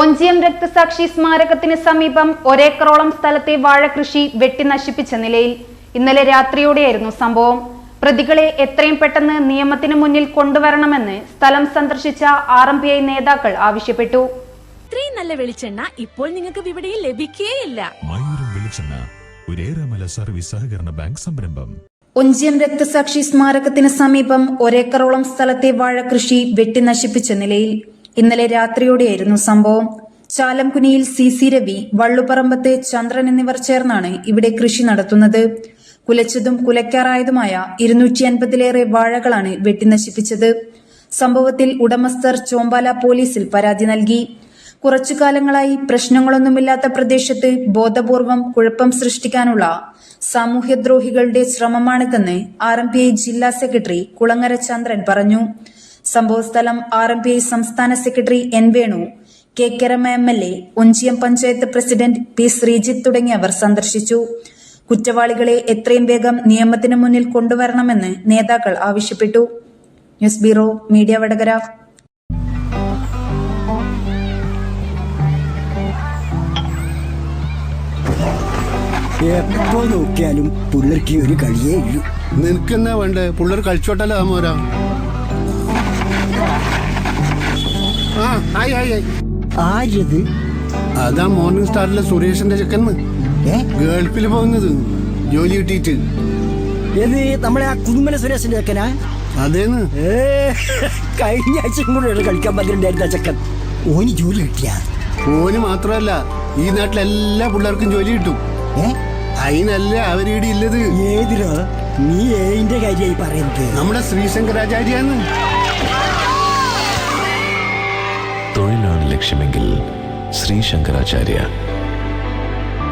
ഒഞ്ചിയം രക്തസാക്ഷി സ്മാരകത്തിന് സമീപം ഒരേക്കറോളം സ്ഥലത്തെ വാഴകൃഷി വെട്ടി നശിപ്പിച്ച നിലയിൽ ഇന്നലെ രാത്രിയോടെയായിരുന്നു സംഭവം. പ്രതികളെ എത്രയും പെട്ടെന്ന് നിയമത്തിന് മുന്നിൽ കൊണ്ടുവരണമെന്ന് സ്ഥലം സന്ദർശിച്ച ആർ എം പി ഐ നേതാക്കൾ ആവശ്യപ്പെട്ടു. ഇത്രയും നല്ല വെളിച്ചെണ്ണ ഇപ്പോൾ നിങ്ങൾക്ക് വിപണിയിൽ ലഭിക്കുകയില്ല മയൂരം വെളിച്ചെണ്ണ ഒരേറെമല സർവീസ് സഹകരണ ബാങ്ക് സംരംഭം. ഒഞ്ചിയം രക്തസാക്ഷി സ്മാരകത്തിന് സമീപം ഒരേക്കറോളം സ്ഥലത്തെ വാഴകൃഷി വെട്ടി നശിപ്പിച്ച നിലയിൽ ഇന്നലെ രാത്രിയോടെയായിരുന്നു സംഭവം. ചാലംകുനിയിൽ സി സി രവി വള്ളുപറമ്പത്തെ ചന്ദ്രൻ എന്നിവർ ചേർന്നാണ് ഇവിടെ കൃഷി നടത്തുന്നത്. കുലച്ചതും കുലയ്ക്കാറായതുമായ ഇരുന്നൂറ്റി അൻപതിലേറെ വാഴകളാണ് വെട്ടിനശിപ്പിച്ചത്. സംഭവത്തിൽ ഉടമസ്ഥർ ചോമ്പാല പോലീസിൽ പരാതി നൽകി. കുറച്ചു കാലങ്ങളായി പ്രശ്നങ്ങളൊന്നുമില്ലാത്ത പ്രദേശത്ത് ബോധപൂർവം കുഴപ്പം സൃഷ്ടിക്കാനുള്ള സാമൂഹ്യദ്രോഹികളുടെ ശ്രമമാണിതെന്ന് ആർ എം പി ഐ ജില്ലാ സെക്രട്ടറി കുളങ്ങര ചന്ദ്രൻ പറഞ്ഞു. സംഭവസ്ഥലം ആർ എം പി ഐ സംസ്ഥാന secretary N Venu K കെരമ M L A Onchiyam panchayat president P Sreejith തുടങ്ങിയവർ സന്ദർശിച്ചു. കുറ്റവാളികളെ എത്രയും വേഗം നിയമത്തിന് മുന്നിൽ കൊണ്ടുവരണമെന്ന് നേതാക്കൾ ആവശ്യപ്പെട്ടു. News bureau media Vadakara. എപ്പോ നോക്കിയാലും പിള്ളേർക്ക് ഒരു കളിയേ ഉള്ളൂ നിനക്കെന്നാ വേണ്ടേ? പിള്ളേർ കളിച്ചോട്ടല്ലോ മോരാ? ആ അതാ മോർണിംഗ് സ്റ്റാറിലെ സുരേഷിന്റെ ചെക്കന്ന് ഏ? ഗൾഫിൽ പോകുന്നത്. ജോലി കിട്ടിയിട്ട്. ഏത് നമ്മളെ ആ കുന്നുമല സുരേഷിന്റെ ചെക്കനാ? അതേന്ന്. ഏ കഴിഞ്ഞ ആഴ്ചയും കൂടെ കളിക്കാൻ പറ്റുന്നുണ്ടായിരുന്ന ചെക്കൻ. ഓന് ജോലി കിട്ടിയ? ഓന് മാത്രമല്ല ഈ നാട്ടിലെ എല്ലാ പിള്ളേർക്കും ജോലി കിട്ടും. ഏ? അതിനല്ല അവരീടെ ഇല്ലത് ഏതിലോ നീ ഏതിന്റെ കാര്യമായി പറയുന്നത്. നമ്മുടെ ശ്രീശങ്കരാചാര്യാന്ന്. ലക്ഷ്യമെങ്കിൽ ശ്രീ ശങ്കരാചാര്യ